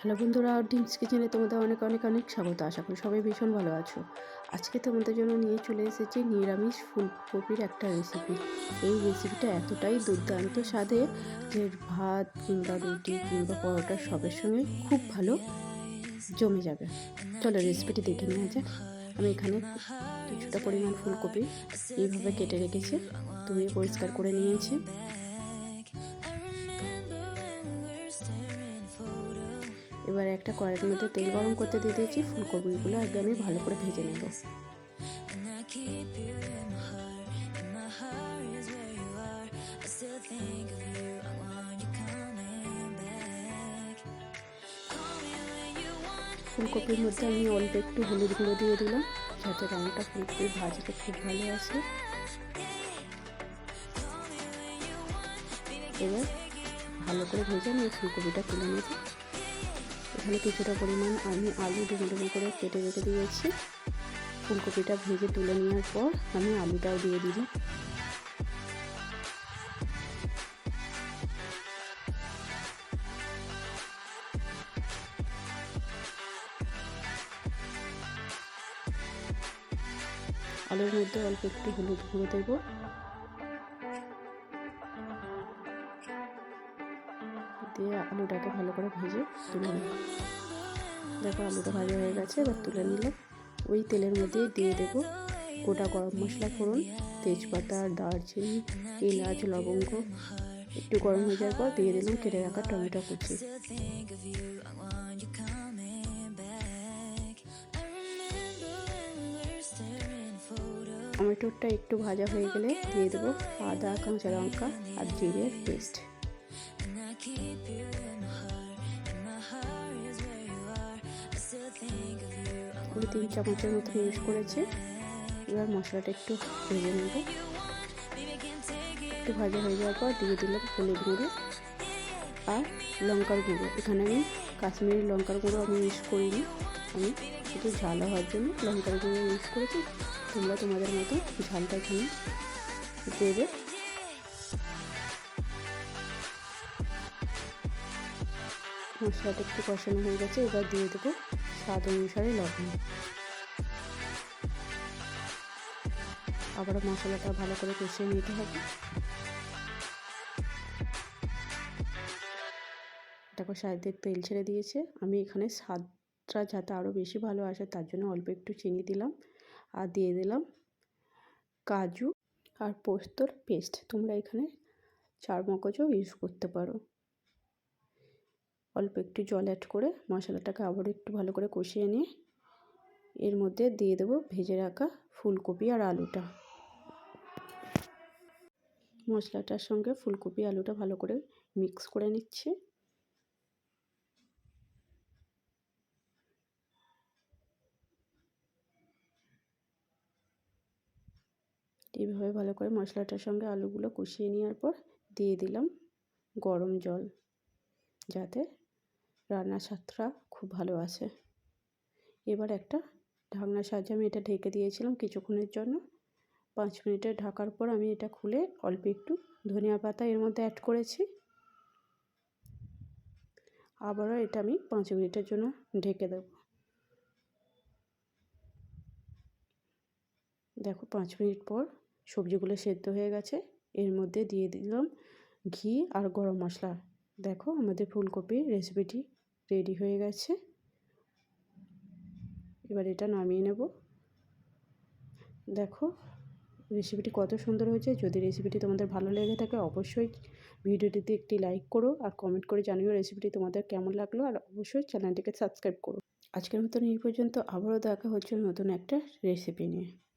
Hello বন্ধুরা ডিমস কিচেনে তোমাদের অনেক অনেক অনেক স্বাগত। আশা করি সবাই ভীষণ ভালো আছো। আজকে তোমাদের জন্য নিয়ে চলে এসেছি নিরামিষ ফুলকপির একটা রেসিপি এই রেসিপিটা এতটাই দুর্দান্ত স্বাদে যে ভাত কিংবা রুটি কিংবা পরোটা সবের সঙ্গে খুব ভালো জমে যাবে। চলো রেসিপিটি দেখে নেওয়া যাক। আমি এখানে কিছুটা পরিমাণ ফুলকপি এইভাবে কেটে রেখেছি, ধুয়ে পরিষ্কার করে নিয়েছি। এবার একটা কড়াইয়ের মধ্যে তেল গরম করতে দিয়ে দিয়েছি, ফুলকপিগুলো আগে আমি ভালো করে ভেজে নেব। ফুলকপির মধ্যে আমি অল্প একটু হলুদ গুঁড়ো দিয়ে দিলাম, যাতে রঙটা ফুলকপির ভাজিটা খুব ভালো আসে। এবার ভালো করে ভেজে আমি ফুলকপিটা তুলে নেব। এখানে কিছুটা পরিমাণ আমি আলু ডুমো ডুমো করে কেটে রেখে দিয়েছি। ফুলকপিটা ভেজে তুলে নেওয়ার পর আমি আলুটাও দিয়ে দিলাম আলুর মধ্যে অল্প একটু হলুদ গুঁড়ো দেবো। দিয়ে আলুটাকে ভালো করে ভেজে তুলে নেব দেখো, আলুটা ভাজা হয়ে গেছে, এবার তুলে নিলাম। ওই তেলের মধ্যে দিয়ে দেব গোটা গরম মশলা, ফোড়ন, তেজপাতা, দারচিনি, এলাচ, লবঙ্গ। একটু গরম হয়ে যাওয়ার পর দিয়ে দিলাম কেটে রাখা টমেটো কুচি। টমেটোটা একটু ভাজা হয়ে গেলে দিয়ে দেবো আদা, কাঁচা লঙ্কা আর জিরের পেস্ট। আমি তিন চামচের মতো ইউজ করেছি। এবার মশলাটা একটু ভেজে নেব। একটু ভাজা হয়ে যাওয়ার পর দিয়ে দিলাম হলুদ গুঁড়ো আর লঙ্কার গুঁড়ো। এখানে আমি কাশ্মীরি লঙ্কার গুঁড়ো আমি ইউজ করিনি। আমি শুধু ঝাল হওয়ার জন্য লঙ্কার গুঁড়ো ইউজ করেছি। তোমরা তোমাদের মতো ঝালটা এখানে দেবে মশলাটা একটু কষানো হয়ে গেছে, এবার দিয়ে দেবো স্বাদ অনুসারে লবণ। আবার মশলাটা ভালো করে কষিয়ে নিতে হবে। দেখো সাইডে তেল ছেড়ে দিয়েছে, আমি এখানে স্বাদটা যাতে আরও বেশি ভালো আসে তার জন্য অল্প একটু চিনি দিলাম আর দিয়ে দিলাম কাজু আর পোস্তর পেস্ট। তোমরা এখানে চার মগজও ইউজ করতে পারো। অল্প একটু জল অ্যাড করে মশলাটাকে আবার একটু ভালো করে কষিয়ে নিয়ে এর মধ্যে দিয়ে দেবো ভেজে রাখা ফুলকপি আর আলুটা। মশলাটার সঙ্গে ফুলকপি, আলুটা ভালো করে মিক্স করে নিচ্ছি। এইভাবে ভালো করে মশলাটার সঙ্গে আলুগুলো কষিয়ে নেওয়ার পর দিয়ে দিলাম গরম জল, যাতে রান্নার স্বাদটা খুব ভালো আছে। এবার একটা ঢাকনার সাহায্যে আমি এটা ঢেকে দিয়েছিলাম কিছুক্ষণের জন্য। পাঁচ মিনিটের ঢাকার পর আমি এটা খুলে অল্প একটু ধনিয়া পাতা এর মধ্যে অ্যাড করেছি। আবারও এটা আমি পাঁচ মিনিটের জন্য ঢেকে দেব। দেখো পাঁচ মিনিট পর সবজিগুলো সেদ্ধ হয়ে গেছে। এর মধ্যে দিয়ে দিলাম ঘি আর গরম মশলা। দেখো আমাদের ফুলকপির রেসিপিটি রেডি হয়ে গেছে। এবার এটা নামিয়ে নেব। দেখো রেসিপিটি কত সুন্দর হয়েছে। যদি রেসিপিটি তোমাদের ভালো লেগে থাকে, অবশ্যই ভিডিওটিতে একটি লাইক করো আর কমেন্ট করে জানিও রেসিপিটি তোমাদের কেমন লাগল। আর অবশ্যই চ্যানেলটিকে সাবস্ক্রাইব করো। আজকের মতন এই পর্যন্ত। আবারও দেখা হচ্ছে নতুন একটা রেসিপি নিয়ে।